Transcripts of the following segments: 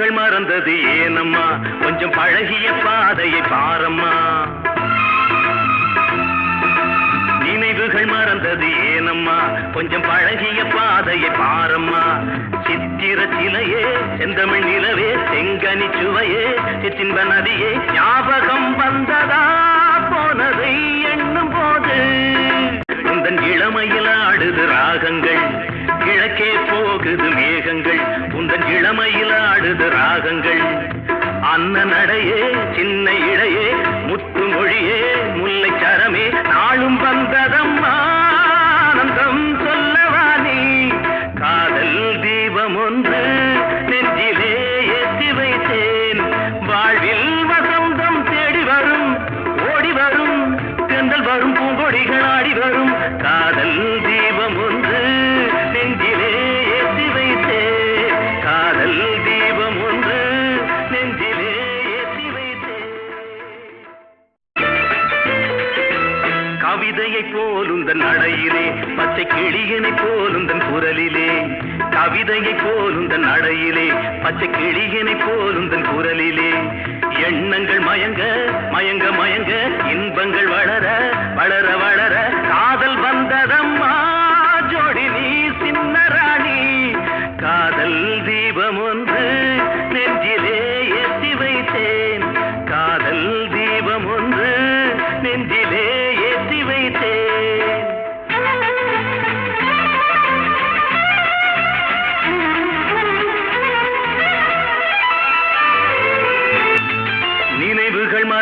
கண்கள் மறந்தது ஏனம்மா? கொஞ்சம் பழகிய பாதையை பாரம்மா. நினைவுகள் மறந்தது ஏனம்மா? கொஞ்சம் பழகிய பாதையை பாரம்மா. சித்திர சிலையே செந்தமிழ் நிலவே செங்கனி சுவையே சித்தின்ப நதியே ஞாபகம் வந்ததா? போனதையே ராகங்கள். கிழக்கே போகுது மேகங்கள். உந்தன் இளமையில் ஆடுது ராகங்கள். அன்ன நடையே சின்ன இடையே முத்து மொழியே முல்லை சரமே. நாளும் வந்ததம் ஆனந்தம் சொல்லவா நீ? காதல் தீபம் ஒன்று நெஞ்சிலே ஏற்றி வைத்தேன். வாழ்வில் வசந்தம் தேடி வரும் ஓடி வரும். தென்றல் வரும் பூங்கொடிகள் ஆடி வரும். கவிதையை போலுந்தன் நடையிலே பச்சை கிளியனை போலுந்தன் குரலிலே. கவிதையை போலுந்தன் நடையிலே பச்சை கிளியனை போலுந்தன் குரலிலே. எண்ணங்கள் மயங்க மயங்க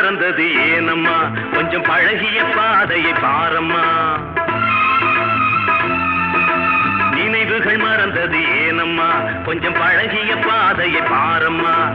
பிறந்தது ஏனம்மா? கொஞ்சம் பழகிய பாதையை பாரம்மா. நினைவுகள் மறந்தது ஏனம்மா? கொஞ்சம் பழகிய பாதையை பாரம்மா.